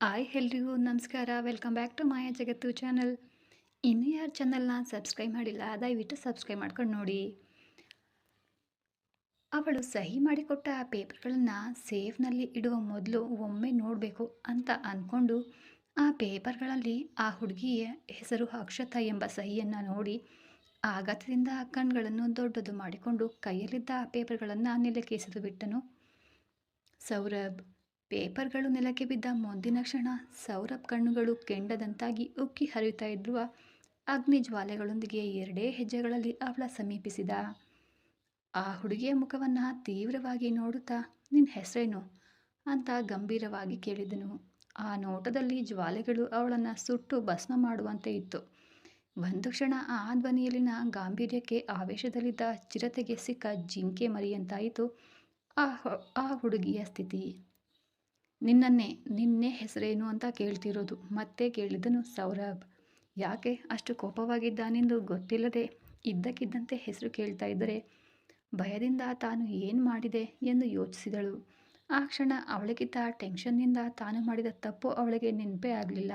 Hi ಎಲ್ರಿಗೂ ನಮಸ್ಕಾರ. Welcome back to ಮಾಯಾ ಜಗತ್ತು ಚಾನಲ್ ಇನ್ನೂ ಯಾರು ಚಾನಲ್ನ ಸಬ್ಸ್ಕ್ರೈಬ್ ಮಾಡಿಲ್ಲ, ದಯವಿಟ್ಟು ಸಬ್ಸ್ಕ್ರೈಬ್ ಮಾಡ್ಕೊಂಡು ನೋಡಿ. ಅವಳು ಸಹಿ ಮಾಡಿಕೊಟ್ಟ ಪೇಪರ್ಗಳನ್ನು ಸೇಫ್ನಲ್ಲಿ ಇಡುವ ಮೊದಲು ಒಮ್ಮೆ ನೋಡಬೇಕು ಅಂತ ಅಂದ್ಕೊಂಡು ಆ ಪೇಪರ್ಗಳಲ್ಲಿ ಆ ಹುಡುಗಿಯ ಹೆಸರು ಅಕ್ಷತ ಎಂಬ ಸಹಿಯನ್ನು ನೋಡಿ ಆಘಾತದಿಂದ ಕಣ್ಗಳನ್ನು ದೊಡ್ಡದು ಮಾಡಿಕೊಂಡು ಕೈಯಲ್ಲಿದ್ದ ಆ ಪೇಪರ್ಗಳನ್ನು ನೆಲಕ್ಕೆ ಎಸೆದು ಬಿಟ್ಟನು. ಸೌರಭ್ ಪೇಪರ್ಗಳು ನೆಲಕ್ಕೆ ಬಿದ್ದ ಮುಂದಿನ ಕ್ಷಣ ಸೌರಭ್ ಕಣ್ಣುಗಳು ಕೆಂಡದಂತಾಗಿ ಉಕ್ಕಿ ಹರಿಯುತ್ತಾ ಇದ್ರುವ ಅಗ್ನಿ ಜ್ವಾಲೆಗಳೊಂದಿಗೆ ಎರಡೇ ಹೆಜ್ಜೆಗಳಲ್ಲಿ ಅವಳ ಸಮೀಪಿಸಿದ. ಆ ಹುಡುಗಿಯ ಮುಖವನ್ನು ತೀವ್ರವಾಗಿ ನೋಡುತ್ತಾ ನಿನ್ನ ಹೆಸರೇನು? ಅಂತ ಗಂಭೀರವಾಗಿ ಕೇಳಿದನು. ಆ ನೋಟದಲ್ಲಿ ಜ್ವಾಲೆಗಳು ಅವಳನ್ನು ಸುಟ್ಟು ಭಸ್ಮ ಮಾಡುವಂತೆ ಇತ್ತು. ಒಂದು ಕ್ಷಣ ಆ ಧ್ವನಿಯಲ್ಲಿನ ಗಾಂಭೀರ್ಯಕ್ಕೆ ಆವೇಶದಲ್ಲಿದ್ದ ಚಿರತೆಗೆ ಸಿಕ್ಕ ಜಿಂಕೆ ಮರಿಯಂತಾಯಿತು ಆ ಆ ಹುಡುಗಿಯ ಸ್ಥಿತಿ. ನಿನ್ನನ್ನೇ, ನಿನ್ನೆ ಹೆಸರೇನು ಅಂತ ಕೇಳ್ತಿರೋದು. ಮತ್ತೆ ಕೇಳಿದನು ಸೌರಭ್. ಯಾಕೆ ಅಷ್ಟು ಕೋಪವಾಗಿದ್ದಾನೆಂದು ಗೊತ್ತಿಲ್ಲದೆ ಇದ್ದಕ್ಕಿದ್ದಂತೆ ಹೆಸರು ಕೇಳ್ತಾ ಇದ್ದರೆ ಭಯದಿಂದ ತಾನು ಏನು ಮಾಡಿದೆ ಎಂದು ಯೋಚಿಸಿದಳು. ಆ ಕ್ಷಣ ಅವಳಿಗಿದ್ದ ಟೆನ್ಷನ್ನಿಂದ ತಾನು ಮಾಡಿದ ತಪ್ಪು ಅವಳಿಗೆ ನೆನಪೇ ಆಗಲಿಲ್ಲ.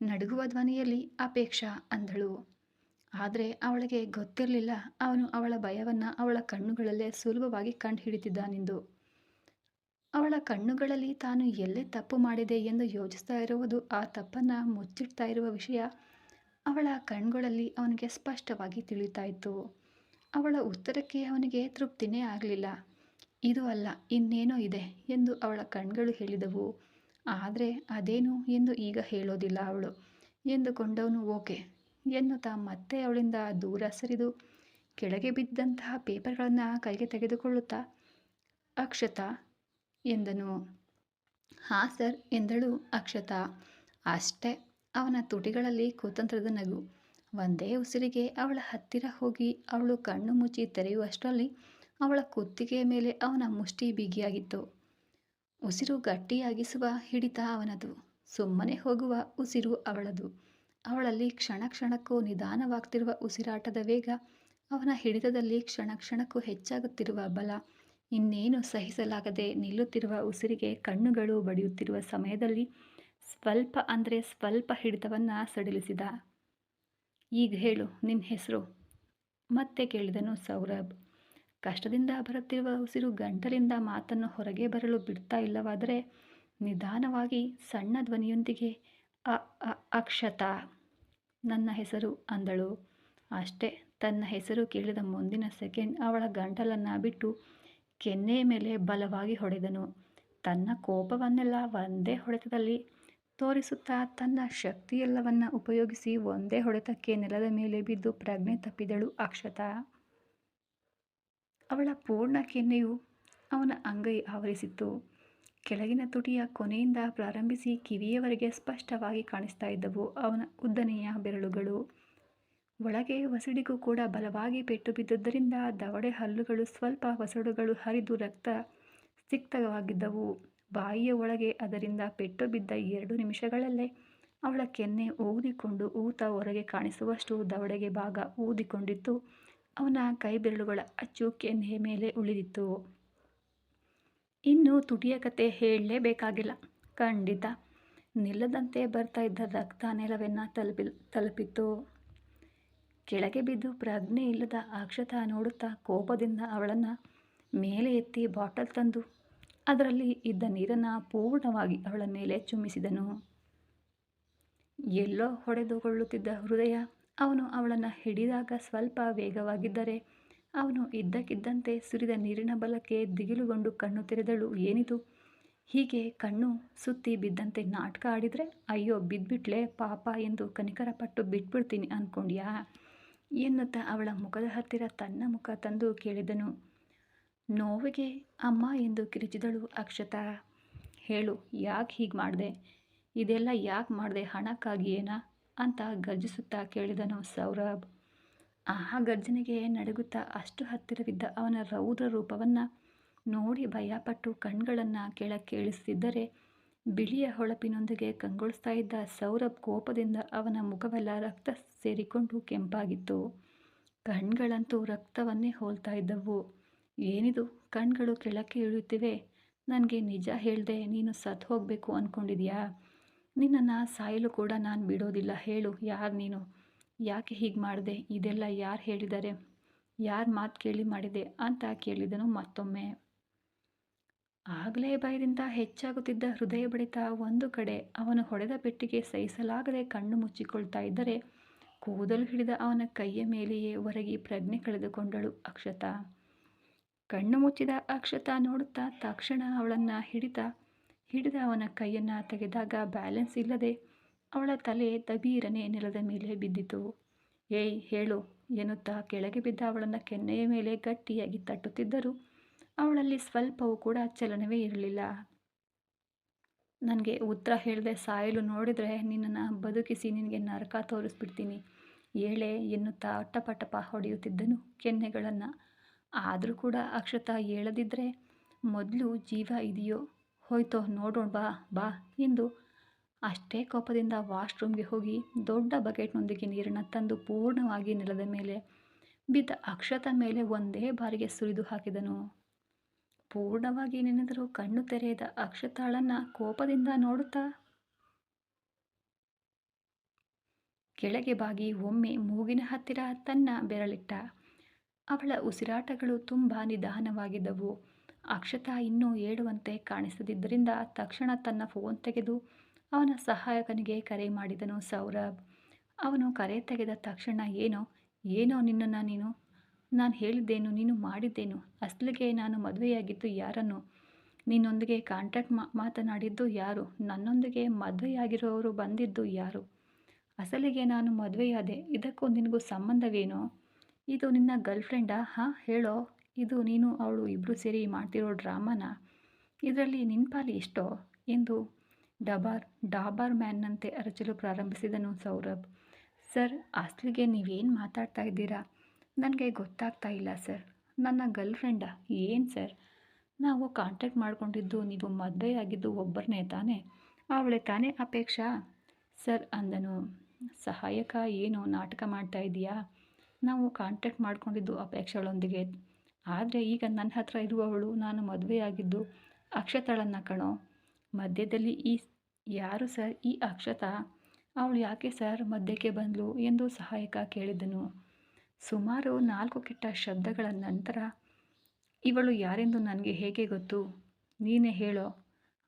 ನಡುಗುವ ಧ್ವನಿಯಲ್ಲಿ ಅಪೇಕ್ಷಾ ಅಂದಳು. ಆದರೆ ಅವಳಿಗೆ ಗೊತ್ತಿರಲಿಲ್ಲ ಅವನು ಅವಳ ಭಯವನ್ನು ಅವಳ ಕಣ್ಣುಗಳಲ್ಲೇ ಸುಲಭವಾಗಿ ಕಂಡು ಹಿಡಿತಿದ್ದಾನೆಂದು ಅವಳ ಕಣ್ಣುಗಳಲ್ಲಿ ತಾನು ಎಲ್ಲೇ ತಪ್ಪು ಮಾಡಿದೆ ಎಂದು ಯೋಚಿಸ್ತಾ ಇರುವುದು, ಆ ತಪ್ಪನ್ನು ಮುಚ್ಚಿಡ್ತಾ ಇರುವ ವಿಷಯ ಅವಳ ಕಣ್ಗಳಲ್ಲಿ ಅವನಿಗೆ ಸ್ಪಷ್ಟವಾಗಿ ತಿಳಿತಾ ಇತ್ತು. ಅವಳ ಉತ್ತರಕ್ಕೆ ಅವನಿಗೆ ತೃಪ್ತಿನೇ ಆಗಲಿಲ್ಲ. ಇದು ಅಲ್ಲ, ಇನ್ನೇನೋ ಇದೆ ಎಂದು ಅವಳ ಕಣ್ಗಳು ಹೇಳಿದವು. ಆದರೆ ಅದೇನು ಎಂದು ಈಗ ಹೇಳೋದಿಲ್ಲ ಅವಳು. ಎಂದುಕೊಂಡವನು, ಓಕೆ ಎನ್ನುತ್ತಾ ಮತ್ತೆ ಅವಳಿಂದ ದೂರ ಸರಿದು ಕೆಳಗೆ ಬಿದ್ದಂತಹ ಪೇಪರ್ಗಳನ್ನು ಕೈಗೆ ತೆಗೆದುಕೊಳ್ಳುತ್ತಾ, ಅಕ್ಷತಾ ಎಂದನು. ಹಾ ಸರ್, ಎಂದಳು ಅಕ್ಷತಾ. ಅಷ್ಟೇ, ಅವನ ತುಟಿಗಳಲ್ಲಿ ಕುತಂತ್ರದ ನಗು. ಒಂದೇ ಉಸಿರಿಗೆ ಅವಳ ಹತ್ತಿರ ಹೋಗಿ ಅವಳು ಕಣ್ಣು ಮುಚ್ಚಿ ತೆರೆಯುವಷ್ಟರಲ್ಲಿ ಅವಳ ಕುತ್ತಿಗೆಯ ಮೇಲೆ ಅವನ ಮುಷ್ಟಿ ಬಿಗಿಯಾಗಿತ್ತು. ಉಸಿರು ಗಟ್ಟಿಯಾಗಿಸುವ ಹಿಡಿತ ಅವನದು. ಸುಮ್ಮನೆ ಹೋಗುವ ಉಸಿರು ಅವಳದು. ಅವಳಲ್ಲಿ ಕ್ಷಣ ಕ್ಷಣಕ್ಕೂ ನಿಧಾನವಾಗ್ತಿರುವ ಉಸಿರಾಟದ ವೇಗ ಅವನ ಹಿಡಿತದಲ್ಲಿ ಕ್ಷಣ ಕ್ಷಣಕ್ಕೂ ಹೆಚ್ಚಾಗುತ್ತಿರುವ ಬಲ. ಇನ್ನೇನು ಸಹಿಸಲಾಗದೆ ನಿಲ್ಲುತ್ತಿರುವ ಉಸಿರಿಗೆ ಕಣ್ಣುಗಳು ಬಡಿಯುತ್ತಿರುವ ಸಮಯದಲ್ಲಿ ಸ್ವಲ್ಪ ಅಂದರೆ ಸ್ವಲ್ಪ ಹಿಡಿತವನ್ನು ಸಡಿಲಿಸಿದ. ಈಗ ಹೇಳು ನಿನ್ನ ಹೆಸರು? ಮತ್ತೆ ಕೇಳಿದನು ಸೌರಭ್. ಕಷ್ಟದಿಂದ ಬರುತ್ತಿರುವ ಉಸಿರು ಗಂಟಲಿಂದ ಮಾತನ್ನು ಹೊರಗೆ ಬರಲು ಬಿಡ್ತಾ ಇಲ್ಲವಾದರೆ ನಿಧಾನವಾಗಿ ಸಣ್ಣ ಧ್ವನಿಯೊಂದಿಗೆ ಅ, ಅಕ್ಷತ ನನ್ನ ಹೆಸರು ಅಂದಳು. ಅಷ್ಟೇ, ತನ್ನ ಹೆಸರು ಕೇಳಿದ ಮುಂದಿನ ಸೆಕೆಂಡ್ ಅವಳ ಗಂಟಲನ್ನು ಬಿಟ್ಟು ಕೆನ್ನೆಯ ಮೇಲೆ ಬಲವಾಗಿ ಹೊಡೆದನು. ತನ್ನ ಕೋಪವನ್ನೆಲ್ಲ ಒಂದೇ ಹೊಡೆತದಲ್ಲಿ ತೋರಿಸುತ್ತಾ ತನ್ನ ಶಕ್ತಿಯೆಲ್ಲವನ್ನ ಉಪಯೋಗಿಸಿ ಒಂದೇ ಹೊಡೆತಕ್ಕೆ ನೆಲದ ಮೇಲೆ ಬಿದ್ದು ಪ್ರಜ್ಞೆ ತಪ್ಪಿದಳು ಅಕ್ಷತಾ. ಅವಳ ಪೂರ್ಣ ಕೆನ್ನೆಯು ಅವನ ಅಂಗೈ ಆವರಿಸಿತ್ತು. ಕೆಳಗಿನ ತುಟಿಯ ಕೊನೆಯಿಂದ ಪ್ರಾರಂಭಿಸಿ ಕಿವಿಯವರೆಗೆ ಸ್ಪಷ್ಟವಾಗಿ ಕಾಣಿಸ್ತಾ ಇದ್ದವು ಅವನ ಉದ್ದನೆಯ ಬೆರಳುಗಳು. ಒಳಗೆ ವಸಡಿಗೂ ಕೂಡ ಬಲವಾಗಿ ಪೆಟ್ಟು ಬಿದ್ದುದರಿಂದ ದವಡೆ ಹಲ್ಲುಗಳು ಸ್ವಲ್ಪ ವಸಡುಗಳು ಹರಿದು ರಕ್ತ ಸಿಕ್ತವಾಗಿದ್ದವು. ಬಾಯಿಯ ಒಳಗೆ ಅದರಿಂದ ಪೆಟ್ಟು ಬಿದ್ದ ಎರಡು ನಿಮಿಷಗಳಲ್ಲೇ ಅವಳ ಕೆನ್ನೆ ಊದಿಕೊಂಡು ಊತ ಹೊರಗೆ ಕಾಣಿಸುವಷ್ಟು ದವಡೆಗೆ ಭಾಗ ಊದಿಕೊಂಡಿತ್ತು. ಅವನ ಕೈ ಬೆರಳುಗಳ ಅಚ್ಚು ಕೆನ್ನೆಯ ಮೇಲೆ ಉಳಿದಿತ್ತು. ಇನ್ನು ತುಟಿಯ ಕತೆ ಹೇಳಲೇಬೇಕಾಗಿಲ್ಲ. ಖಂಡಿತ. ನಿಲ್ಲದಂತೆ ಬರ್ತಾ ಇದ್ದ ರಕ್ತ ನೆಲವನ್ನು ತಲುಪಿ ತಲುಪಿತ್ತು. ಕೆಳಗೆ ಬಿದ್ದು ಪ್ರಜ್ಞೆ ಇಲ್ಲದ ಅಕ್ಷತ ನೋಡುತ್ತಾ ಕೋಪದಿಂದ ಅವಳನ್ನು ಮೇಲೆ ಎತ್ತಿ ಬಾಟಲ್ ತಂದು ಅದರಲ್ಲಿ ಇದ್ದ ನೀರನ್ನು ಪೂರ್ಣವಾಗಿ ಅವಳ ಮೇಲೆ ಚುಮ್ಮಿಸಿದನು ಎಲ್ಲೋ ಹೊಡೆದುಕೊಳ್ಳುತ್ತಿದ್ದ ಹೃದಯ ಅವನು ಅವಳನ್ನು ಹಿಡಿದಾಗ ಸ್ವಲ್ಪ ವೇಗವಾಗಿದ್ದರೆ ಅವನು ಇದ್ದಕ್ಕಿದ್ದಂತೆ ಸುರಿದ ನೀರಿನ ಬಲಕ್ಕೆ ದಿಗಿಲುಗೊಂಡು ಕಣ್ಣು ತೆರೆದಳು. ಏನಿದು? ಹೀಗೆ ಕಣ್ಣು ಸುತ್ತಿ ಬಿದ್ದಂತೆ ನಾಟಕ ಆಡಿದರೆ ಅಯ್ಯೋ ಬಿದ್ದುಬಿಟ್ಲೆ ಪಾಪ ಎಂದು ಕನಿಕರಪಟ್ಟು ಬಿಟ್ಬಿಡ್ತೀನಿ ಅಂದ್ಕೊಂಡ್ಯಾ ಎನ್ನುತ್ತಾ ಅವಳ ಮುಖದ ಹತ್ತಿರ ತನ್ನ ಮುಖ ತಂದು ಕೇಳಿದನು. ನೋವಿಗೆ ಅಮ್ಮ ಎಂದು ಕಿರಿಚಿದಳು ಅಕ್ಷತಾ. ಹೇಳು, ಯಾಕೆ ಹೀಗೆ ಮಾಡಿದೆ? ಇದೆಲ್ಲ ಯಾಕೆ ಮಾಡಿದೆ? ಹಣಕ್ಕಾಗಿಯೇನಾ? ಅಂತ ಗರ್ಜಿಸುತ್ತಾ ಕೇಳಿದನು ಸೌರಭ್. ಆ ಗರ್ಜನೆಗೆ ನಡುಗುತ್ತಾ ಅಷ್ಟು ಹತ್ತಿರವಿದ್ದ ಅವನ ರೌದ್ರ ರೂಪವನ್ನು ನೋಡಿ ಭಯಪಟ್ಟು ಕಣ್ಗಳನ್ನು ಕೆಳಕ್ಕೆ ಇಳಿಸುತ್ತಿದ್ದರೆ ಬಿಳಿಯ ಹೊಳಪಿನೊಂದಿಗೆ ಕಂಗೊಳಿಸ್ತಾ ಇದ್ದ ಸೌರಭ್ ಕೋಪದಿಂದ ಅವನ ಮುಖವೆಲ್ಲ ರಕ್ತ ಸೇರಿಕೊಂಡು ಕೆಂಪಾಗಿತ್ತು. ಕಣ್ಗಳಂತೂ ರಕ್ತವನ್ನೇ ಹೋಲ್ತಾ ಇದ್ದವು. ಏನಿದು? ಕಣ್ಗಳು ಕೆಳಕ್ಕೆ ಇಳಿಯುತ್ತಿವೆ. ನನಗೆ ನಿಜ ಹೇಳ್ದೆ ನೀನು ಸತ್ತು ಹೋಗಬೇಕು ಅಂದ್ಕೊಂಡಿದ್ಯಾ ನಿನ್ನನ್ನು ಸಾಯಲು ಕೂಡ ನಾನು ಬಿಡೋದಿಲ್ಲ, ಹೇಳು. ಯಾರು ನೀನು? ಯಾಕೆ ಹೀಗೆ ಮಾಡಿದೆ? ಇದೆಲ್ಲ ಯಾರು ಹೇಳಿದ್ದಾರೆ ಯಾರು ಮಾತು ಕೇಳಿ ಮಾಡಿದೆ ಅಂತ ಕೇಳಿದನು ಮತ್ತೊಮ್ಮೆ. ಆಗಲೇ ಭಯದಿಂದ ಹೆಚ್ಚಾಗುತ್ತಿದ್ದ ಹೃದಯ ಬಡಿತ ಒಂದು ಕಡೆ ಅವನು ಹೊಡೆದ ಪೆಟ್ಟಿಗೆ ಸಹಿಸಲಾಗದೆ ಕಣ್ಣು ಮುಚ್ಚಿಕೊಳ್ತಾ ಇದ್ದರೆ ಕೂದಲು ಹಿಡಿದ ಅವನ ಕೈಯ ಮೇಲೆಯೇ ಹೊರಗಿ ಪ್ರಜ್ಞೆ ಕಳೆದುಕೊಂಡಳು ಅಕ್ಷತ. ಕಣ್ಣು ಮುಚ್ಚಿದ ಅಕ್ಷತ ನೋಡುತ್ತಾ ತಕ್ಷಣ ಅವಳನ್ನು ಹಿಡಿತ ಹಿಡಿದ ಅವನ ಕೈಯನ್ನು ತೆಗೆದಾಗ ಬ್ಯಾಲೆನ್ಸ್ ಇಲ್ಲದೆ ಅವಳ ತಲೆ ತಬೀರನೆ ನೆಲದ ಮೇಲೆ ಬಿದ್ದಿತು. ಏಯ್, ಹೇಳು ಎನ್ನುತ್ತಾ ಕೆಳಗೆ ಬಿದ್ದ ಅವಳನ್ನು ಕೆನ್ನೆಯ ಮೇಲೆ ಗಟ್ಟಿಯಾಗಿ ತಟ್ಟುತ್ತಿದ್ದರು. ಅವಳಲ್ಲಿ ಸ್ವಲ್ಪವೂ ಕೂಡ ಚಲನವೇ ಇರಲಿಲ್ಲ. ನನಗೆ ಉತ್ತರ ಹೇಳದೆ ಸಾಯಲು ನೋಡಿದರೆ ನಿನ್ನನ್ನು ಬದುಕಿಸಿ ನಿನಗೆ ನರಕ ತೋರಿಸ್ಬಿಡ್ತೀನಿ ಏಳೆ ಎನ್ನುತ್ತಾ ಅಟ್ಟಪಟ್ಟಪ ಹೊಡೆಯುತ್ತಿದ್ದನು ಕೆನ್ನೆಗಳನ್ನು. ಆದರೂ ಕೂಡ ಅಕ್ಷತ ಹೇಳದಿದ್ದರೆ ಮೊದಲು ಜೀವ ಇದೆಯೋ? ಹೋಯ್ತೋ, ನೋಡೋಣ ಬಾ ಬಾ ಎಂದು ಅಷ್ಟೇ ಕೋಪದಿಂದ ವಾಶ್ರೂಮ್ಗೆ ಹೋಗಿ ದೊಡ್ಡ ಬಕೆಟ್ನೊಂದಿಗೆ ನೀರನ್ನು ತಂದು ಪೂರ್ಣವಾಗಿ ನೆಲದ ಮೇಲೆ ಬಿದ್ದ ಅಕ್ಷತ ಮೇಲೆ ಒಂದೇ ಬಾರಿಗೆ ಸುರಿದು ಹಾಕಿದನು. ಪೂರ್ಣವಾಗಿ ನೆನೆದರೂ ಕಣ್ಣು ತೆರೆಯದ ಅಕ್ಷತಾಳನ್ನ ಕೋಪದಿಂದ ನೋಡುತ್ತಾ? ಕೆಳಗೆ ಬಾಗಿ ಒಮ್ಮೆ ಮೂಗಿನ ಹತ್ತಿರ ತನ್ನ ಬೆರಳಿಟ್ಟ. ಅವಳ ಉಸಿರಾಟಗಳು ತುಂಬ ನಿಧಾನವಾಗಿದ್ದವು. ಅಕ್ಷತಾ ಇನ್ನೂ ಏಳುವಂತೆ ಕಾಣಿಸದಿದ್ದರಿಂದ ತಕ್ಷಣ ತನ್ನ ಫೋನ್ ತೆಗೆದು ಅವನ ಸಹಾಯಕನಿಗೆ ಕರೆ ಮಾಡಿದನು ಸೌರಭ್. ಅವನು ಕರೆ ತೆಗೆದ ತಕ್ಷಣ, ಏನೋ ಏನೋ ನಿನ್ನನ್ನು ನೀನು? ನಾನು ಹೇಳಿದ್ದೇನು, ನೀನು ಮಾಡಿದ್ದೇನು. ಅಸಲಿಗೆ ನಾನು ಮದುವೆಯಾಗಿದ್ದು ಯಾರನ್ನು? ನಿನ್ನೊಂದಿಗೆ ಕಾಂಟ್ಯಾಕ್ಟ್ ಮಾತನಾಡಿದ್ದು ಯಾರು? ನನ್ನೊಂದಿಗೆ ಮದುವೆಯಾಗಿರೋರು ಬಂದಿದ್ದು ಯಾರು? ಅಸಲಿಗೆ ನಾನು ಮದುವೆಯಾದೆ. ಇದಕ್ಕೂ ನಿನಗೂ ಸಂಬಂಧವೇನೋ? ಇದು ನಿನ್ನ ಗರ್ಲ್ ಫ್ರೆಂಡಾ ಹಾಂ, ಹೇಳೋ. ಇದು ನೀನು ಅವಳು ಇಬ್ಬರು ಸೇರಿ ಮಾಡ್ತಿರೋ ಡ್ರಾಮಾನ? ಇದರಲ್ಲಿ ನಿನ್ನ ಪಾಲಿ ಇಷ್ಟೋ ಎಂದು ಡಬಾರ್, ಡಾಬಾರ್ ಮ್ಯಾನ್ನಂತೆ ಅರಚಲು ಪ್ರಾರಂಭಿಸಿದನು ಸೌರಭ್. ಸರ್, ಅಸಲಿಗೆ ನೀವೇನು ಮಾತಾಡ್ತಾ ಇದ್ದೀರಾ? ನನಗೆ ಗೊತ್ತಾಗ್ತಾ ಇಲ್ಲ, ಸರ್. ನನ್ನ ಗರ್ಲ್ ಫ್ರೆಂಡಾ ಏನು, ಸರ್? ನಾವು ಕಾಂಟ್ಯಾಕ್ಟ್ ಮಾಡಿಕೊಂಡಿದ್ದು ನೀವು ಮದುವೆಯಾಗಿದ್ದು ಒಬ್ಬರನ್ನೇ ತಾನೇ? ಅವಳೆ ತಾನೇ ಅಪೇಕ್ಷಾ? ಸರ್, ಅಂದನು. ಸಹಾಯಕ ಏನು ನಾಟಕ ಮಾಡ್ತಾ ಇದೆಯಾ ನಾವು ಕಾಂಟ್ಯಾಕ್ಟ್ ಮಾಡ್ಕೊಂಡಿದ್ದು ಅಪೇಕ್ಷೆಗಳೊಂದಿಗೆ. ಆದರೆ ಈಗ ನನ್ನ ಹತ್ರ ಇರುವವಳು ನಾನು ಮದುವೆಯಾಗಿದ್ದು ಅಕ್ಷತಾಳನ್ನು ಕಣೋ. ಮಧ್ಯದಲ್ಲಿ ಈ ಯಾರು, ಸರ್? ಈ ಅಕ್ಷತಾ? ಅವಳು ಯಾಕೆ, ಸರ್, ಮಧ್ಯಕ್ಕೆ ಬಂದಳು ಎಂದು ಸಹಾಯಕ ಕೇಳಿದನು. ಸುಮಾರು ನಾಲ್ಕು ಕೆಟ್ಟ ಶಬ್ದಗಳ ನಂತರ, ಇವಳು ಯಾರೆಂದು ನನಗೆ ಹೇಗೆ ಗೊತ್ತು? ನೀನೇ ಹೇಳೋ?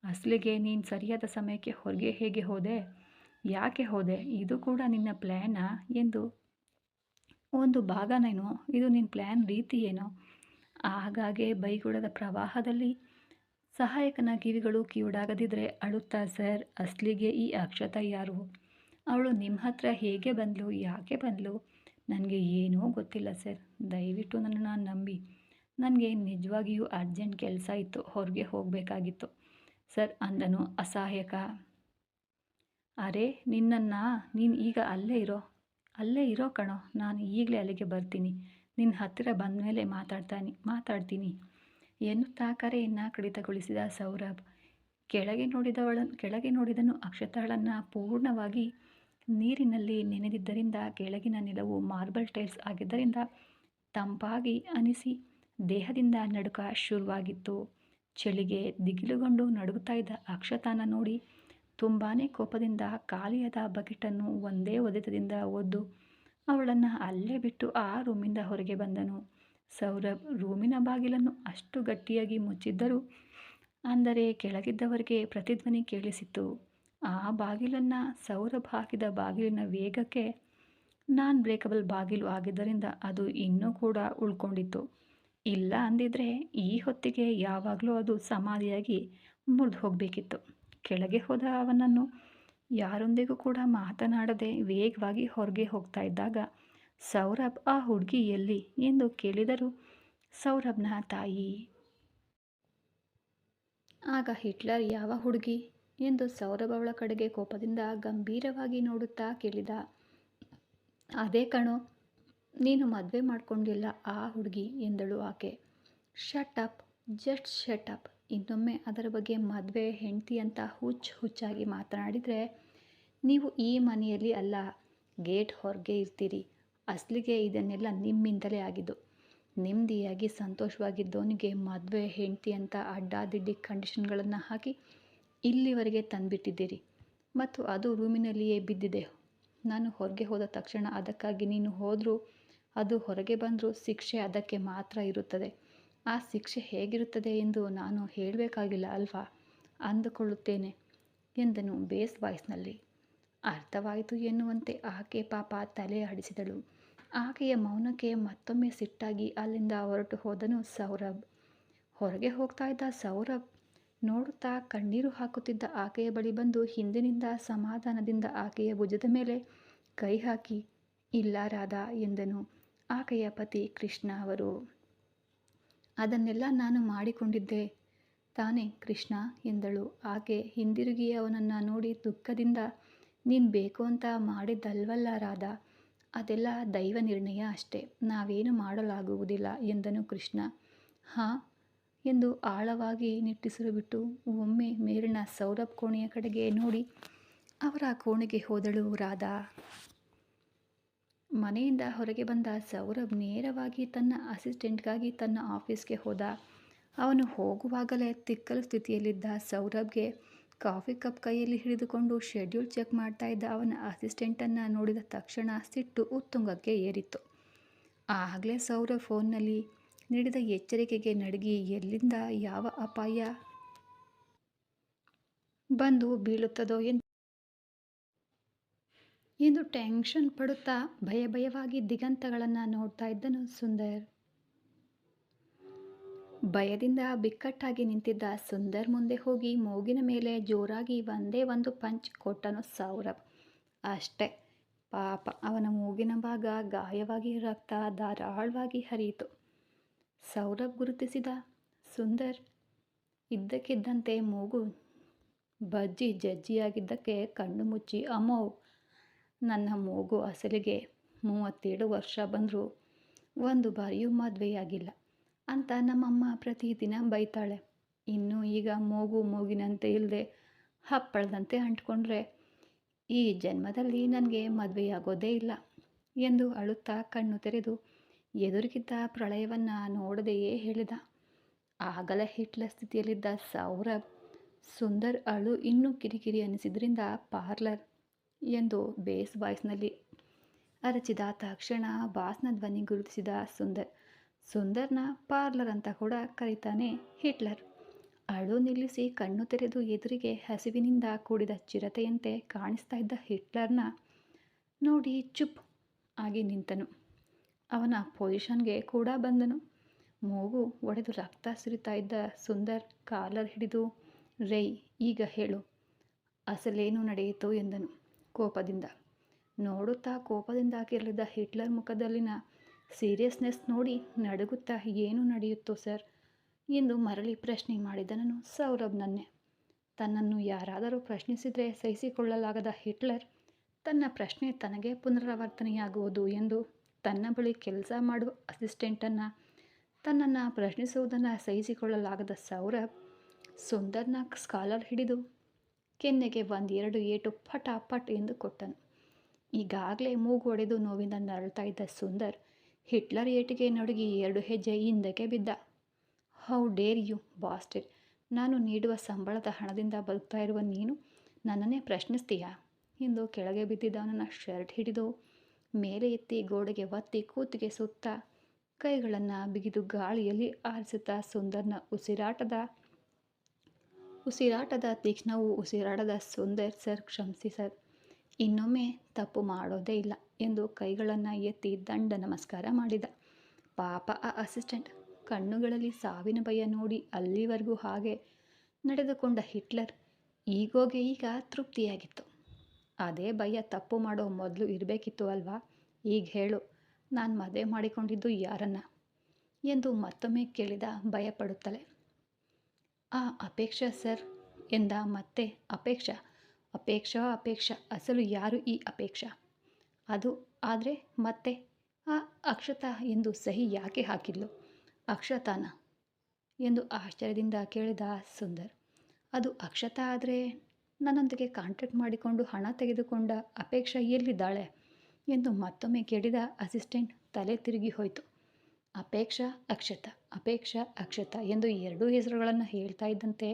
ಅಸಲಿಗೆ ನೀನು ಸರಿಯಾದ ಸಮಯಕ್ಕೆ ಹೊರಗೆ ಹೇಗೆ ಹೋದೆ? ಯಾಕೆ ಹೋದೆ? ಇದು ಕೂಡ ನಿನ್ನ ಪ್ಲ್ಯಾನಾ ಎಂದು ಒಂದು ಭಾಗನೇನೋ? ಇದು ನಿನ್ನ ಪ್ಲ್ಯಾನ್ ರೀತಿ ಏನೋ? ಆಗಾಗ್ಗೆ ಬೈಗುಡದ ಪ್ರವಾಹದಲ್ಲಿ ಸಹಾಯಕನ ಕಿವಿಗಳು ಕಿವುಡಾಗದಿದ್ದರೆ ಅಳುತ್ತಾ ಸರ್, ಅಸ್ಲಿಗೆ ಈ ಅಕ್ಷತ ಯಾರು? ಅವಳು ನಿಮ್ಮ ಹತ್ರ ಹೇಗೆ ಬಂದಳು ಯಾಕೆ ಬಂದಳು ನನಗೆ ಏನೂ ಗೊತ್ತಿಲ್ಲ ಸರ್. ದಯವಿಟ್ಟು ನನ್ನನ್ನು ನಂಬಿ. ನನಗೆ ನಿಜವಾಗಿಯೂ ಅರ್ಜೆಂಟ್ ಕೆಲಸ ಇತ್ತು. ಹೊರಗೆ ಹೋಗಬೇಕಾಗಿತ್ತು. ಸರ್, ಅಂದನು ಅಸಹಾಯಕ. ಅರೆ, ನಿನ್ನನ್ನು ನೀನು ಈಗ ಅಲ್ಲೇ ಇರೋ. ಅಲ್ಲೇ ಇರೋ ಕಣೋ. ನಾನು ಈಗಲೇ ಅಲ್ಲಿಗೆ ಬರ್ತೀನಿ. ನಿನ್ನ ಹತ್ತಿರ ಬಂದ ಮೇಲೆ ಮಾತಾಡ್ತಾನೆ, ಮಾತಾಡ್ತೀನಿ. ಎನ್ನುತ್ತಾ ಕರೆಯನ್ನು ಕಡಿತಗೊಳಿಸಿದ ಸೌರಭ್. ಕೆಳಗೆ ನೋಡಿದವಳ ಕೆಳಗೆ ನೋಡಿದನು ಅಕ್ಷತಾಳನ್ನು ಪೂರ್ಣವಾಗಿ ನೀರಿನಲ್ಲಿ ನೆನೆದಿದ್ದರಿಂದ ಕೆಳಗಿನ ನೆಲವು ಮಾರ್ಬಲ್ ಟೈಲ್ಸ್ ಆಗಿದ್ದರಿಂದ ತಂಪಾಗಿ ಅನಿಸಿ ದೇಹದಿಂದ ನಡುಕ ಶುರುವಾಗಿತ್ತು. ಚಳಿಗೆ ದಿಗಿಲುಗೊಂಡು ನಡುಗುತ್ತಾ ಇದ್ದ ಅಕ್ಷತಾನ ನೋಡಿ ತುಂಬಾ ಕೋಪದಿಂದ ಖಾಲಿಯಾದ ಬಕೆಟನ್ನು ಒಂದೇ ಒದೆತದಿಂದ ಒದ್ದು ಅವಳನ್ನು ಅಲ್ಲೇ ಬಿಟ್ಟು ಆ ರೂಮಿಂದ ಹೊರಗೆ ಬಂದನು. ಸೌರಭ್ ರೂಮಿನ ಬಾಗಿಲನ್ನು ಅಷ್ಟು ಗಟ್ಟಿಯಾಗಿ ಮುಚ್ಚಿದ್ದರೂ. ಅಂದರೆ ಕೆಳಗಿದ್ದವರಿಗೆ ಪ್ರತಿಧ್ವನಿ ಕೇಳಿಸಿತ್ತು. ಆ ಬಾಗಿಲನ್ನು ಸೌರಭ್ ಹಾಕಿದ ಬಾಗಿಲಿನ ವೇಗಕ್ಕೆ ನಾನ್ ಬ್ರೇಕಬಲ್ ಬಾಗಿಲು ಆಗಿದ್ದರಿಂದ ಅದು ಇನ್ನೂ ಕೂಡ ಉಳ್ಕೊಂಡಿತ್ತು. ಇಲ್ಲ ಅಂದಿದ್ರೆ ಈ ಹೊತ್ತಿಗೆ ಯಾವಾಗಲೂ ಅದು ಸಮಾಧಿಯಾಗಿ ಮುರಿದು ಹೋಗಬೇಕಿತ್ತು. ಕೆಳಗೆ ಹೋದ ಅವನನ್ನು ಯಾರೊಂದಿಗೂ ಕೂಡ ಮಾತನಾಡದೆ ವೇಗವಾಗಿ ಹೊರಗೆ ಹೋಗ್ತಾ ಇದ್ದಾಗ ಸೌರಭ್ ಆ ಹುಡುಗಿ ಎಲ್ಲಿ ಎಂದು ಕೇಳಿದರು, ಸೌರಭ್ನ ತಾಯಿ. ಆಗ ಹಿಟ್ಲರ್, ಯಾವ ಹುಡುಗಿ? ಎಂದು ಸೌರಭ್ ಅವಳ ಕಡೆಗೆ ಕೋಪದಿಂದ ಗಂಭೀರವಾಗಿ ನೋಡುತ್ತಾ ಕೇಳಿದ, ಅದೇ ಕಣೋ, ನೀನು ಮದುವೆ ಮಾಡ್ಕೊಂಡಿಲ್ಲ ಆ ಹುಡುಗಿ, ಎಂದಳು ಆಕೆ. Shut up just shut up ಇನ್ನೊಮ್ಮೆ ಅದರ ಬಗ್ಗೆ ಮದುವೆ ಹೆಂಡತಿ ಅಂತ ಹುಚ್ಚು ಹುಚ್ಚಾಗಿ ಮಾತನಾಡಿದರೆ, ನೀವು ಈ ಮನೆಯಲ್ಲಿ ಅಲ್ಲ, ಗೇಟ್ ಹೊರಗೆ ಇರ್ತೀರಿ. ಅಸಲಿಗೆ ಇದನ್ನೆಲ್ಲ ನಿಮ್ಮಿಂದಲೇ ಆಗಿದ್ದು. ನೆಮ್ಮದಿಯಾಗಿ ಸಂತೋಷವಾಗಿದ್ದವನಿಗೆ ಮದುವೆ ಹೆಂಡತಿ ಅಂತ ಅಡ್ಡಾದಿಡ್ಡಿ ಕಂಡೀಷನ್ಗಳನ್ನು ಹಾಕಿ ಇಲ್ಲಿವರೆಗೆ ತಂದುಬಿಟ್ಟಿದ್ದೀರಿ. ಮತ್ತು ಅದು ರೂಮಿನಲ್ಲಿಯೇ ಬಿದ್ದಿದೆ. ನಾನು ಹೊರಗೆ ಹೋದ ತಕ್ಷಣ ಅದಕ್ಕಾಗಿ ನೀನು ಹೋದರೂ ಅದು ಹೊರಗೆ ಬಂದರೂ ಶಿಕ್ಷೆ ಅದಕ್ಕೆ ಮಾತ್ರ ಇರುತ್ತದೆ. ಆ ಶಿಕ್ಷೆ ಹೇಗಿರುತ್ತದೆ ಎಂದು ನಾನು ಹೇಳಬೇಕಾಗಿಲ್ಲ ಅಲ್ವಾ? ಅಂದುಕೊಳ್ಳುತ್ತೇನೆ, ಎಂದನು ಬೇಸ್ ವಾಯ್ಸ್ನಲ್ಲಿ. ಅರ್ಥವಾಯಿತು ಎನ್ನುವಂತೆ ಆಕೆ ಪಾಪ ತಲೆ ಆಡಿಸಿದಳು. ಆಕೆಯ ಮೌನಕ್ಕೆ ಮತ್ತೊಮ್ಮೆ ಸಿಟ್ಟಾಗಿ ಅಲ್ಲಿಂದ ಹೊರಟು ಹೋದನು ಸೌರಭ್. ಹೊರಗೆ ಹೋಗ್ತಾ ಇದ್ದ ಸೌರಭ್ ನೋಡುತ್ತಾ ಕಣ್ಣೀರು ಹಾಕುತ್ತಿದ್ದ ಆಕೆಯ ಬಳಿ ಬಂದು ಹಿಂದಿನಿಂದ ಸಮಾಧಾನದಿಂದ ಆಕೆಯ ಭುಜದ ಮೇಲೆ ಕೈ ಹಾಕಿ, ಇಲ್ಲ ರಾಧಾ, ಎಂದನು ಆಕೆಯ ಪತಿ ಕೃಷ್ಣ ಅವರು. ಅದನ್ನೆಲ್ಲ ನಾನು ಮಾಡಿಕೊಂಡಿದ್ದೆ ತಾನೇ ಕೃಷ್ಣ, ಎಂದಳು ಆಕೆ. ಹಿಂದಿರುಗಿ ಅವನನ್ನು ನೋಡಿ ದುಃಖದಿಂದ, ನೀನು ಬೇಕು ಅಂತ ಮಾಡಿದ್ದಲ್ವಲ್ಲ ರಾಧಾ, ಅದೆಲ್ಲ ದೈವ ನಿರ್ಣಯ ಅಷ್ಟೇ, ನಾವೇನು ಮಾಡಲಾಗುವುದಿಲ್ಲ, ಎಂದನು ಕೃಷ್ಣ. ಹಾಂ ಎಂದು ಆಳವಾಗಿ ನಿಟ್ಟುಸಿರು ಬಿಟ್ಟು ಒಮ್ಮೆ ಮೇಲಿನ ಸೌರಭ್ ಕೋಣೆಯ ಕಡೆಗೆ ನೋಡಿ ಅವರ ಕೋಣೆಗೆ ಹೋದಳು ರಾಧಾ. ಮನೆಯಿಂದ ಹೊರಗೆ ಬಂದ ಸೌರಭ್ ನೇರವಾಗಿ ತನ್ನ ಅಸಿಸ್ಟೆಂಟ್ಗಾಗಿ ತನ್ನ ಆಫೀಸ್ಗೆ ಹೋದ. ಅವನು ಹೋಗುವಾಗಲೇ ತಿಕ್ಕಲು ಸ್ಥಿತಿಯಲ್ಲಿದ್ದ ಸೌರಭ್ಗೆ ಕಾಫಿ ಕಪ್ ಕೈಯಲ್ಲಿ ಹಿಡಿದುಕೊಂಡು ಶೆಡ್ಯೂಲ್ ಚೆಕ್ ಮಾಡ್ತಾ ಇದ್ದ ಅವನ ಅಸಿಸ್ಟೆಂಟನ್ನು ನೋಡಿದ ತಕ್ಷಣ ಸಿಟ್ಟು ಉತ್ತುಂಗಕ್ಕೆ ಏರಿತ್ತು. ಆಗಲೇ ಸೌರಭ್ ಫೋನ್ನಲ್ಲಿ ನೀಡಿದ ಎಚ್ಚರಿಕೆಗೆ ನಡುಗಿ ಎಲ್ಲಿಂದ ಯಾವ ಅಪಾಯ ಬಂದು ಬೀಳುತ್ತದೋ ಎಂದು ಟೆನ್ಷನ್ ಪಡುತ್ತಾ ಭಯ ಭಯವಾಗಿ ದಿಗಂತಗಳನ್ನು ನೋಡ್ತಾ ಇದ್ದನು ಸುಂದರ್. ಭಯದಿಂದ ಬಿಕ್ಕಟ್ಟಾಗಿ ನಿಂತಿದ್ದ ಸುಂದರ್ ಮುಂದೆ ಹೋಗಿ ಮೂಗಿನ ಮೇಲೆ ಜೋರಾಗಿ ಒಂದೇ ಒಂದು ಪಂಚ್ ಕೊಟ್ಟನು ಸೌರಭ್. ಅಷ್ಟೇ, ಪಾಪ ಅವನ ಮೂಗಿನ ಭಾಗ ಗಾಯವಾಗಿ ರಕ್ತ ಧಾರಾಳವಾಗಿ ಹರಿಯಿತು. ಸೌರಭ್ ಗುರುತಿಸಿದ ಸುಂದರ್ ಇದ್ದಕ್ಕಿದ್ದಂತೆ ಮೂಗು ಬಜ್ಜಿ ಜಜ್ಜಿಯಾಗಿದ್ದಕ್ಕೆ ಕಣ್ಣು ಮುಚ್ಚಿ ಅಮೋ ನನ್ನ ಮೂಗು ಅಸಲಿಗೆ ಮೂವತ್ತೇಳು ವರ್ಷ ಬಂದರೂ ಒಂದು ಬಾರಿಯೂ ಮದುವೆಯಾಗಿಲ್ಲ ಅಂತ ನಮ್ಮಮ್ಮ ಪ್ರತಿದಿನ ಬೈತಾಳೆ. ಇನ್ನು ಈಗ ಮೂಗು ಮೂಗಿನಂತೆ ಇಲ್ಲದೆ ಹಪ್ಪಳದಂತೆ ಅಂಟ್ಕೊಂಡ್ರೆ ಈ ಜನ್ಮದಲ್ಲಿ ನನಗೆ ಮದುವೆಯಾಗೋದೇ ಇಲ್ಲ ಎಂದು ಅಳುತ್ತಾ ಕಣ್ಣು ತೆರೆದು ಎದುರಿಗಿದ್ದ ಪ್ರಳಯವನ್ನು ನೋಡದೆಯೇ ಹೇಳಿದ. ಆಗಲ ಹಿಟ್ಲ ಸ್ಥಿತಿಯಲ್ಲಿದ್ದ ಸೌರಭ್ ಸುಂದರ್ ಅಳು ಇನ್ನೂ ಕಿರಿಕಿರಿ ಅನಿಸಿದ್ರಿಂದ ಪಾರ್ಲರ್ ಎಂದು ಬೇಸ್ ವಾಯ್ಸ್ನಲ್ಲಿ ಅರಚಿದ ತಕ್ಷಣ ಬಾಸ್ನ ಧ್ವನಿ ಗುರುತಿಸಿದ ಸುಂದರ್. ಸುಂದರ್ನ ಪಾರ್ಲರ್ ಅಂತ ಕೂಡ ಕರೀತಾನೆ ಹಿಟ್ಲರ್. ಅಳು ನಿಲ್ಲಿಸಿ ಕಣ್ಣು ತೆರೆದು ಎದುರಿಗೆ ಹಸಿವಿನಿಂದ ಕೂಡಿದ ಚಿರತೆಯಂತೆ ಕಾಣಿಸ್ತಾ ಇದ್ದ ಹಿಟ್ಲರ್ನ ನೋಡಿ ಚುಪ್ ಆಗಿ ನಿಂತನು. ಅವನ ಪೊಸಿಷನ್ಗೆ ಕೂಡ ಬಂದನು. ಮೂಗು ಒಡೆದು ರಕ್ತ ಸುರಿತಾ ಇದ್ದ ಸುಂದರ್ ಕಾಲರ್ ಹಿಡಿದು ರೈ ಈಗ ಹೇಳು. ಅಸಲೇನು ನಡೆಯಿತು? ಎಂದನು ಕೋಪದಿಂದ. ನೋಡುತ್ತಾ ಕೋಪದಿಂದ ಕೆರಳಿದ ಹಿಟ್ಲರ್ ಮುಖದಲ್ಲಿನ ಸೀರಿಯಸ್ನೆಸ್ ನೋಡಿ ನಡುಗುತ್ತಾ, ಏನು ನಡೆಯುತ್ತೋ ಸರ್? ಎಂದು ಮರಳಿ ಪ್ರಶ್ನೆ ಮಾಡಿದನನು ಸೌರಭ್ನನ್ನೇ. ತನ್ನನ್ನು ಯಾರಾದರೂ ಪ್ರಶ್ನಿಸಿದರೆ ಸಹಿಸಿಕೊಳ್ಳಲಾಗದ ಹಿಟ್ಲರ್ ತನ್ನ ಪ್ರಶ್ನೆ ತನಗೆ ಪುನರಾವರ್ತನೆಯಾಗುವುದು ಎಂದು ತನ್ನ ಬಳಿ ಕೆಲಸ ಮಾಡುವ ಅಸಿಸ್ಟೆಂಟನ್ನು, ತನ್ನನ್ನು ಪ್ರಶ್ನಿಸುವುದನ್ನು ಸಹಿಸಿಕೊಳ್ಳಲಾಗದ ಸೌರಭ್ ಸುಂದರ್ನ ಸ್ಕಾಲರ್ ಹಿಡಿದು ಕೆನ್ನೆಗೆ ಒಂದೆರಡು ಏಟು ಪಟ ಪಟ್ ಎಂದು ಕೊಟ್ಟನು. ಈಗಾಗಲೇ ಮೂಗು ಒಡೆದು ನೋವಿಂದ ನರಳ್ತಾ ಇದ್ದ ಸುಂದರ್ ಹಿಟ್ಲರ್ ಏಟಿಗೆ ನಡುಗಿ ಎರಡು ಹೆಜ್ಜೆ ಹಿಂದಕ್ಕೆ ಬಿದ್ದ. ಹೌ ಡೇರ್ ಯು ಬಾಸ್ಟೆಡ್ ನಾನು ನೀಡುವ ಸಂಬಳದ ಹಣದಿಂದ ಬದುಕ್ತಾ ಇರುವ ನೀನು ನನ್ನನ್ನೇ ಪ್ರಶ್ನಿಸ್ತೀಯಾ? ಎಂದು ಕೆಳಗೆ ಬಿದ್ದಿದ್ದವನನ್ನು ಶರ್ಟ್ ಹಿಡಿದು ಮೇಲೆ ಎತ್ತಿ ಗೋಡೆಗೆ ಒತ್ತಿ ಕೂತಿಗೆ ಸುತ್ತ ಕೈಗಳನ್ನು ಬಿಗಿದು ಗಾಳಿಯಲ್ಲಿ ಆರಿಸುತ್ತಾ ಸುಂದರ್ನ ಉಸಿರಾಟದ ಉಸಿರಾಟದ ತೀಕ್ಷ್ಣವು ಉಸಿರಾಟದ ಸುಂದರ್ ಸರ್ ಕ್ಷಮಿಸಿ ಸರ್, ಇನ್ನೊಮ್ಮೆ ತಪ್ಪು ಮಾಡೋದೇ ಇಲ್ಲ ಎಂದು ಕೈಗಳನ್ನು ಎತ್ತಿ ದಂಡ ನಮಸ್ಕಾರ ಮಾಡಿದ. ಪಾಪ ಆ ಅಸಿಸ್ಟೆಂಟ್ ಕಣ್ಣುಗಳಲ್ಲಿ ಸಾವಿನ ಭಯ ನೋಡಿ ಅಲ್ಲಿವರೆಗೂ ಹಾಗೆ ನಡೆದುಕೊಂಡ ಹಿಟ್ಲರ್ ಈಗೋಗೆ ಈಗ ತೃಪ್ತಿಯಾಗಿತ್ತು. ಅದೇ ಭಯ ತಪ್ಪು ಮಾಡೋ ಮೊದಲು ಇರಬೇಕಿತ್ತು ಅಲ್ವಾ? ಈಗ ಹೇಳು. ನಾನು ಮದುವೆ ಮಾಡಿಕೊಂಡಿದ್ದು ಯಾರನ್ನ? ಎಂದು ಮತ್ತೊಮ್ಮೆ ಕೇಳಿದ ಭಯಪಡುತ್ತಲೇ. ಆ ಅಪೇಕ್ಷಾ ಸರ್ ಎಂದ ಮತ್ತೆ ಅಪೇಕ್ಷಾ? ಅಪೇಕ್ಷಾ ಅಪೇಕ್ಷಾ. ಅಸಲು ಯಾರು ಈ ಅಪೇಕ್ಷಾ? ಅದು ಆದರೆ ಮತ್ತೆ ಆ ಅಕ್ಷತಾ ಎಂದು ಸಹಿ ಯಾಕೆ ಹಾಕಿದ್ಲು? ಅಕ್ಷತಾನ? ಎಂದು ಆಶ್ಚರ್ಯದಿಂದ ಕೇಳಿದ ಸುಂದರ್. ಅದು ಅಕ್ಷತಾ ಆದರೆ ನನ್ನೊಂದಿಗೆ ಕಾಂಟ್ಯಾಕ್ಟ್ ಮಾಡಿಕೊಂಡು ಹಣ ತೆಗೆದುಕೊಂಡ ಅಪೇಕ್ಷಾ ಎಲ್ಲಿದ್ದಾಳೆ ಎಂದು ಮತ್ತೊಮ್ಮೆ ಕೇಳಿದ ಅಸಿಸ್ಟೆಂಟ್ ತಲೆ ತಿರುಗಿ ಹೋಯಿತು. ಅಪೇಕ್ಷಾ, ಅಕ್ಷತ ಅಪೇಕ್ಷಾ, ಅಕ್ಷತ ಎಂದು ಎರಡೂ ಹೆಸರುಗಳನ್ನು ಹೇಳ್ತಾ ಇದ್ದಂತೆ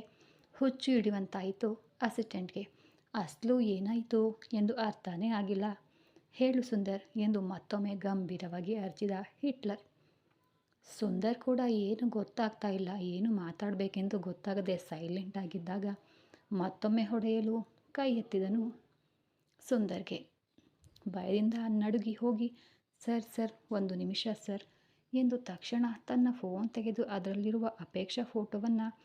ಹುಚ್ಚು ಹಿಡಿಯುವಂತಾಯಿತು ಅಸಿಸ್ಟೆಂಟ್ಗೆ. ಅಸಲು ಏನಾಯಿತು ಎಂದು ಅರ್ಥನೇ ಆಗಿಲ್ಲ. ಹೇಳು ಸುಂದರ್ ಎಂದು ಮತ್ತೊಮ್ಮೆ ಗಂಭೀರವಾಗಿ ಅರ್ಜಿದ ಹಿಟ್ಲರ್. ಸುಂದರ್ ಕೂಡ ಏನು ಗೊತ್ತಾಗ್ತಾ ಇಲ್ಲ, ಏನು ಮಾತಾಡಬೇಕೆಂದು ಗೊತ್ತಾಗದೆ ಸೈಲೆಂಟ್ ಆಗಿದ್ದಾಗ ಮತ್ತೊಮ್ಮೆ ಹೊಡೆಯಲು ಕೈ ಎತ್ತಿದನು ಸುಂದರ್ಗೆ. ಭಯದಿಂದ ನಡುಗಿ ಹೋಗಿ, ಸರ್ ಸರ್, ಒಂದು ನಿಮಿಷ, ಸರ್, ಎಂದು ತಕ್ಷಣ ತನ್ನ ಫೋನ್ ತೆಗೆದು ಅದರಲ್ಲಿರುವ ಅಪೇಕ್ಷಾ ಫೋಟೋವನ್ನು,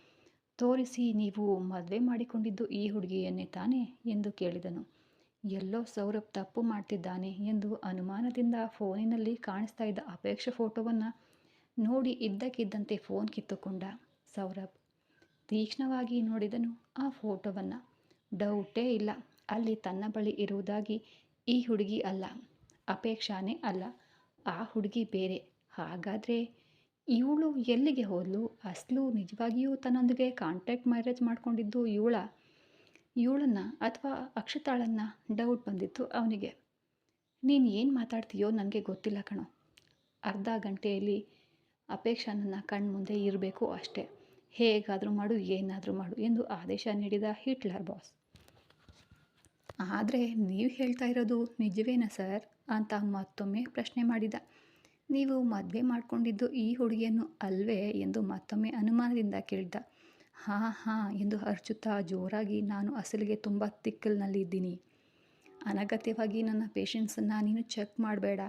ತೋರಿಸಿ, ನೀವು ಮದುವೆ ಮಾಡಿಕೊಂಡಿದ್ದು ಈ ಹುಡುಗಿಯನ್ನೇ ತಾನೇ? ಎಂದು ಕೇಳಿದನು. ಎಲ್ಲೋ ಸೌರಭ್ ತಪ್ಪು ಮಾಡ್ತಿದ್ದಾನೆ ಎಂದು ಅನುಮಾನದಿಂದ ಫೋನಿನಲ್ಲಿ ಕಾಣಿಸ್ತಾ ಇದ್ದ ಅಪೇಕ್ಷಾ ಫೋಟೋವನ್ನು ನೋಡಿ ಇದ್ದಕ್ಕಿದ್ದಂತೆ ಫೋನ್ ಕಿತ್ತುಕೊಂಡ ಸೌರಭ್. ತೀಕ್ಷ್ಣವಾಗಿ ನೋಡಿದನು. ಆ ಫೋಟೋವನ್ನು ಡೌಟೇ ಇಲ್ಲ. ಅಲ್ಲಿ ತನ್ನ ಬಳಿ ಇರುವುದಾಗಿ ಈ ಹುಡುಗಿ ಅಲ್ಲ. ಅಪೇಕ್ಷಾನೇ ಅಲ್ಲ. ಆ ಹುಡುಗಿ ಬೇರೆ. ಹಾಗಾದರೆ ಇವಳು ಎಲ್ಲಿಗೆ ಹೋದಲು? ಅಸಲು ನಿಜವಾಗಿಯೂ ತನ್ನೊಂದಿಗೆ ಕಾಂಟ್ಯಾಕ್ಟ್ ಮ್ಯಾರೇಜ್ ಮಾಡಿಕೊಂಡಿದ್ದು ಇವಳ? ಇವಳನ್ನು ಅಥವಾ ಅಕ್ಷತಾಳನ್ನು ಡೌಟ್ ಬಂದಿತ್ತು ಅವನಿಗೆ. ನೀನು ಏನು ಮಾತಾಡ್ತೀಯೋ ನನಗೆ ಗೊತ್ತಿಲ್ಲ ಕಣೋ. ಅರ್ಧ ಗಂಟೆಯಲ್ಲಿ ಅಪೇಕ್ಷಾ ನನ್ನ ಕಣ್ಮುಂದೆ ಇರಬೇಕು ಅಷ್ಟೇ. ಹೇಗಾದರೂ ಮಾಡು, ಏನಾದರೂ ಮಾಡು ಎಂದು ಆದೇಶ ನೀಡಿದ ಹಿಟ್ಲರ್ ಬಾಸ್. ಆದರೆ ನೀವು ಹೇಳ್ತಾ ಇರೋದು ನಿಜವೇನಾ ಸರ್? ಅಂತ ಮತ್ತೊಮ್ಮೆ ಪ್ರಶ್ನೆ ಮಾಡಿದ. ನೀವು ಮದುವೆ ಮಾಡಿಕೊಂಡಿದ್ದು ಈ ಹುಡುಗಿಯನ್ನು ಅಲ್ವೇ ಎಂದು ಮತ್ತೊಮ್ಮೆ ಅನುಮಾನದಿಂದ ಕೇಳಿದ. ಹಾಂ ಹಾಂ ಎಂದು ಅರ್ಚುತ್ತಾ ಜೋರಾಗಿ, ನಾನು ಅಸಲಿಗೆ ತುಂಬ ತಿಕ್ಕಲ್ನಲ್ಲಿದ್ದೀನಿ ಅನಗತ್ಯವಾಗಿ ನನ್ನ ಪೇಷನ್ಸನ್ನು ನೀನು ಚೆಕ್ ಮಾಡಬೇಡ.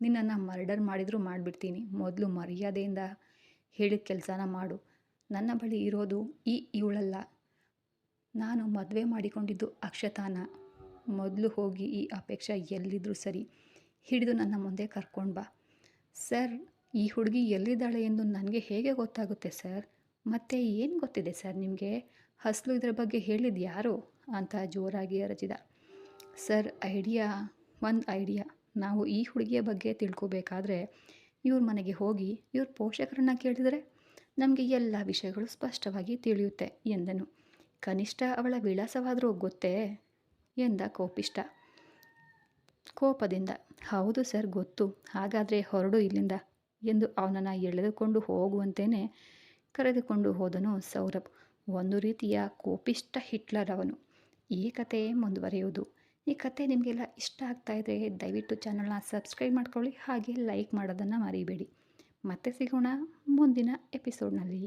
ನಿನ್ನನ್ನು ಮರ್ಡರ್ ಮಾಡಿದರೂ ಮಾಡಿಬಿಡ್ತೀನಿ. ಮೊದಲು ಮರ್ಯಾದೆಯಿಂದ ಹೇಳಿದ ಕೆಲಸನ ಮಾಡು. ನನ್ನ ಬಳಿ ಇರೋದು ಈ ಇವಳಲ್ಲ. ನಾನು ಮದುವೆ ಮಾಡಿಕೊಂಡಿದ್ದು ಅಕ್ಷತಾನ. ಮೊದಲು ಹೋಗಿ ಈ ಅಪೇಕ್ಷೆ ಎಲ್ಲಿದ್ದರೂ ಸರಿ. ಹಿಡಿದು ನನ್ನ ಮುಂದೆ ಕರ್ಕೊಂಡು ಬಾ. ಸರ್, ಈ ಹುಡುಗಿ ಎಲ್ಲಿದ್ದಾಳೆ ಎಂದು ನನಗೆ ಹೇಗೆ ಗೊತ್ತಾಗುತ್ತೆ ಸರ್? ಮತ್ತೆ ಏನು ಗೊತ್ತಿದೆ ಸರ್ ನಿಮಗೆ? ಹಸ್ಲು ಇದರ ಬಗ್ಗೆ ಹೇಳಿದ್ದು ಯಾರು? ಅಂತ ಜೋರಾಗಿ ಅರಚಿದ. ಸರ್, ಐಡಿಯಾ, ಒಂದು ಐಡಿಯಾ. ನಾವು ಈ ಹುಡುಗಿಯ ಬಗ್ಗೆ ತಿಳ್ಕೋಬೇಕಾದ್ರೆ ಇವ್ರ ಮನೆಗೆ ಹೋಗಿ ಇವ್ರ ಪೋಷಕರನ್ನ ಕೇಳಿದರೆ ನಮಗೆ ಎಲ್ಲ ವಿಷಯಗಳು ಸ್ಪಷ್ಟವಾಗಿ ತಿಳಿಯುತ್ತೆ, ಎಂದನು. ಕನಿಷ್ಠ ಅವಳ ವಿಳಾಸವಾದರೂ ಗೊತ್ತೇ? ಎಂದ ಕೋಪಿಷ್ಟ ಕೋಪದಿಂದ, ಹೌದು ಸರ್, ಗೊತ್ತು. ಹಾಗಾದರೆ ಹೊರಡು ಇಲ್ಲಿಂದ, ಎಂದು ಅವನನ್ನು ಎಳೆದುಕೊಂಡು ಹೋಗುವಂತೇನೆ ಕರೆದುಕೊಂಡು ಹೋದನು ಸೌರಭ್. ಒಂದು ರೀತಿಯ ಕೋಪಿಷ್ಟ ಹಿಟ್ಲರ್ ಅವನು ಈ ಕತೆ ಮುಂದುವರೆಯುವುದು. ಈ ಕತೆ ನಿಮಗೆಲ್ಲ ಇಷ್ಟ ಆಗ್ತಾ ಇದ್ದರೆ ದಯವಿಟ್ಟು ಚಾನಲ್ನ ಸಬ್ಸ್ಕ್ರೈಬ್ ಮಾಡ್ಕೊಳ್ಳಿ, ಹಾಗೆ ಲೈಕ್ ಮಾಡೋದನ್ನು ಮರಿಬೇಡಿ. ಮತ್ತೆ ಸಿಗೋಣ ಮುಂದಿನ ಎಪಿಸೋಡ್ನಲ್ಲಿ